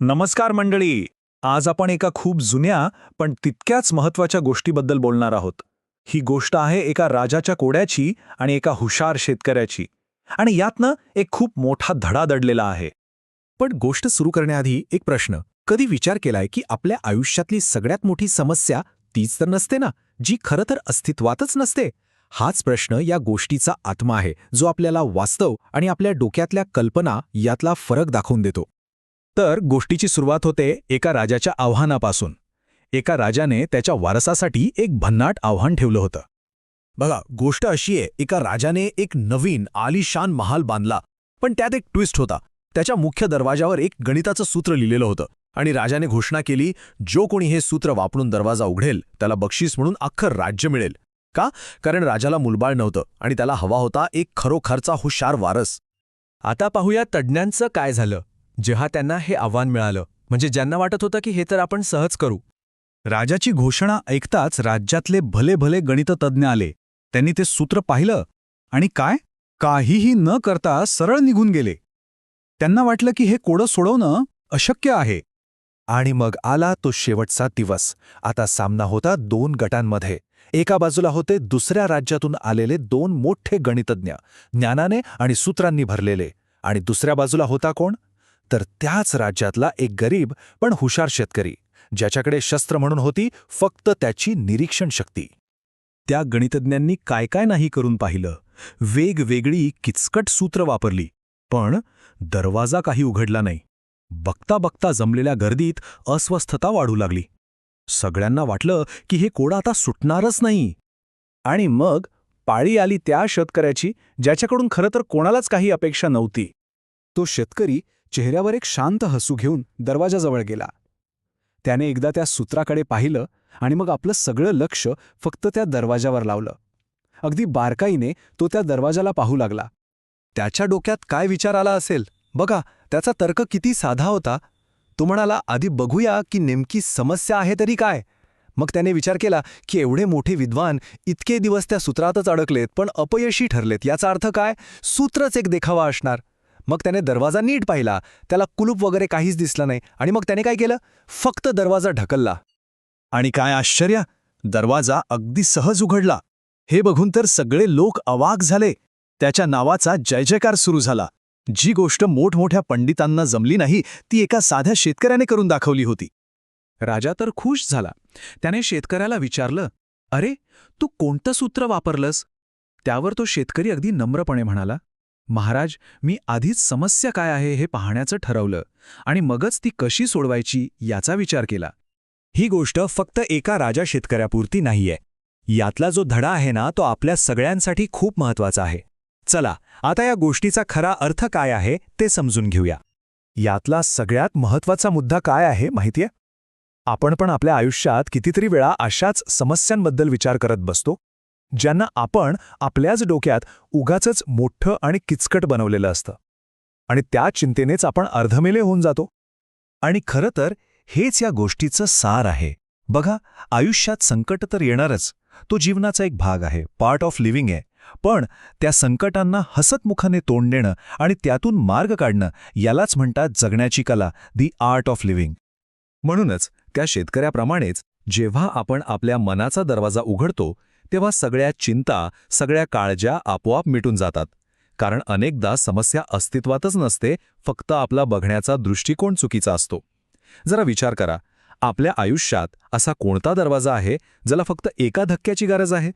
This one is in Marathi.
नमस्कार मंडळी. आज आपण एका खूप जुन्या पण तितक्याच महत्त्वाच्या गोष्टीबद्दल बोलणार आहोत. ही गोष्ट आहे एका राजाच्या कोड्याची आणि एका हुशार शेतकऱ्याची. आणि यातनं एक खूप मोठा धडा दडलेला आहे. पण गोष्ट सुरू करण्याआधी एक प्रश्न. कधी विचार केलाय की आपल्या आयुष्यातली सगळ्यात मोठी समस्या तीच तर नसते ना? जी खरं तर अस्तित्वातच नसते. हाच प्रश्न या गोष्टीचा आत्मा आहे जो आपल्याला वास्तव आणि आपल्या डोक्यातल्या कल्पना यातला फरक दाखवून देतो. तर गोष्टीची सुरुवात होते एका राजाच्या आव्हानापासून. एका राजाने त्याच्या वारसासाठी एक भन्नाट आव्हान ठेवलं होतं. बघा गोष्ट अशी आहे एका राजाने एक नवीन आलिशान महाल बांधला पण त्यात एक ट्विस्ट होता. त्याच्या मुख्य दरवाजावर एक गणिताचं सूत्र लिहिलेलं होतं आणि राजाने घोषणा केली जो कोणी हे सूत्र वापरून दरवाजा उघडेल त्याला बक्षीस म्हणून अख्खं राज्य मिळेल. का? कारण राजाला मुलबाळ नव्हतं आणि त्याला हवा होता एक खरोखरचा हुशार वारस. आता पाहूया तज्ज्ञांचं काय झालं. जेव्हा त्यांना हे आव्हान मिळालं म्हणजे ज्यांना वाटत होतं की हे तर आपण सहज करू. राजाची घोषणा ऐकताच राज्यातले भले भले गणिततज्ञ आले. त्यांनी ते सूत्र पाहिलं आणि काय? काहीही न करता सरळ निघून गेले. त्यांना वाटलं की हे कोडं सोडवणं अशक्य आहे. आणि मग आला तो शेवटचा दिवस. आता सामना होता दोन गटांमध्ये. एका बाजूला होते दुसऱ्या राज्यातून आलेले दोन मोठे गणितज्ञ. ज्ञानाने आणि सूत्रांनी भरलेले. आणि दुसऱ्या बाजूला होता कोण? तर त्याच राज्यातला एक गरीब पण हुशार शेतकरी ज्याच्याकडे शस्त्र म्हणून होती फक्त त्याची निरीक्षण शक्ती. त्या गणितज्ञांनी काय काय नाही करून पाहिलं. वेगवेगळी किचकट सूत्र वापरली पण दरवाजा काही उघडला नाही. बघता बघता जमलेल्या गर्दीत अस्वस्थता वाढू लागली. सगळ्यांना वाटलं की हे कोडं आता सुटणारच नाही. आणि मग पाळी आली त्या शेतकऱ्याची ज्याच्याकडून खरं तर कोणालाच काही अपेक्षा नव्हती. तो शेतकरी चेहऱ्यावर एक शांत हसू घेऊन दरवाजाजवळ गेला. त्याने एकदा त्या सूत्राकडे पाहिलं आणि मग आपलं सगळं लक्ष फक्त त्या दरवाजावर लावलं. अगदी बारकाईने तो त्या दरवाजाला पाहू लागला. त्याच्या डोक्यात काय विचार आला असेल? बघा त्याचा तर्क किती साधा होता. तो म्हणाला आधी बघूया की नेमकी समस्या आहे तरी काय. मग त्याने विचार केला की एवढे मोठे विद्वान इतके दिवस त्या सूत्रातच अडकलेत पण अपयशी ठरलेत. याचा अर्थ काय? सूत्रच एक देखावा असणार. मग त्याने दरवाजा नीट पाहिला. त्याला कुलूप वगैरे काहीच दिसलं नाही. आणि मग त्याने काय केलं? फक्त दरवाजा ढकलला. आणि काय आश्चर्य! दरवाजा अगदी सहज उघडला. हे बघून तर सगळे लोक अवाक झाले. त्याच्या नावाचा जय जयकार सुरू झाला. जी गोष्ट मोठमोठ्या पंडितांना जमली नाही ती एका साध्या शेतकऱ्याने करून दाखवली होती. राजा तर खुश झाला. त्याने शेतकऱ्याला विचारलं अरे तू कोणतं सूत्र वापरलंस? त्यावर तो शेतकरी अगदी नम्रपणे म्हणाला महाराज मी आधीच समस्या काय आहे हे पाहण्याचं ठरवलं आणि मगच ती कशी सोडवायची याचा विचार केला. ही गोष्ट फक्त एका राजा शेतकऱ्यापुरती नाहीये. यातला जो धडा आहे ना तो आपल्या सगळ्यांसाठी खूप महत्त्वाचा आहे. चला आता या गोष्टीचा खरा अर्थ काय आहे ते समजून घेऊया. यातला सगळ्यात महत्त्वाचा मुद्दा काय आहे माहितीये? आपण पण आपल्या आयुष्यात कितीतरी वेळा अशाच समस्यांबद्दल विचार करत बसतो. ज्यांना आपण आपल्याच डोक्यात उगाचंच मोठं आणि किचकट बनवलेलं असतं. आणि त्या चिंतेनेच आपण अर्धमेले होऊन जातो. आणि खरं तर हेच या गोष्टीचं सार आहे. बघा आयुष्यात संकट तर येणारच. तो जीवनाचा एक भाग आहे पार्ट ऑफ लिव्हिंग आहे. पण त्या संकटांना हसतमुखाने तोंड देणं आणि त्यातून मार्ग काढणं यालाच म्हणतात जगण्याची कला दी आर्ट ऑफ लिव्हिंग म्हणूनच त्या शेतकऱ्याप्रमाणेच जेव्हा आपण आपल्या मनाचा दरवाजा उघडतो तेव्हा सगळ्या चिंता सगळ्या काळज्या आपोआप मिटून जातात. कारण अनेकदा समस्या अस्तित्वातच नसते फक्त आपला बघण्याचा दृष्टिकोन चुकीचा असतो. जरा विचार करा आपल्या आयुष्यात असा कोणता दरवाजा आहे ज्याला फक्त एका धक्क्याची गरज आहे?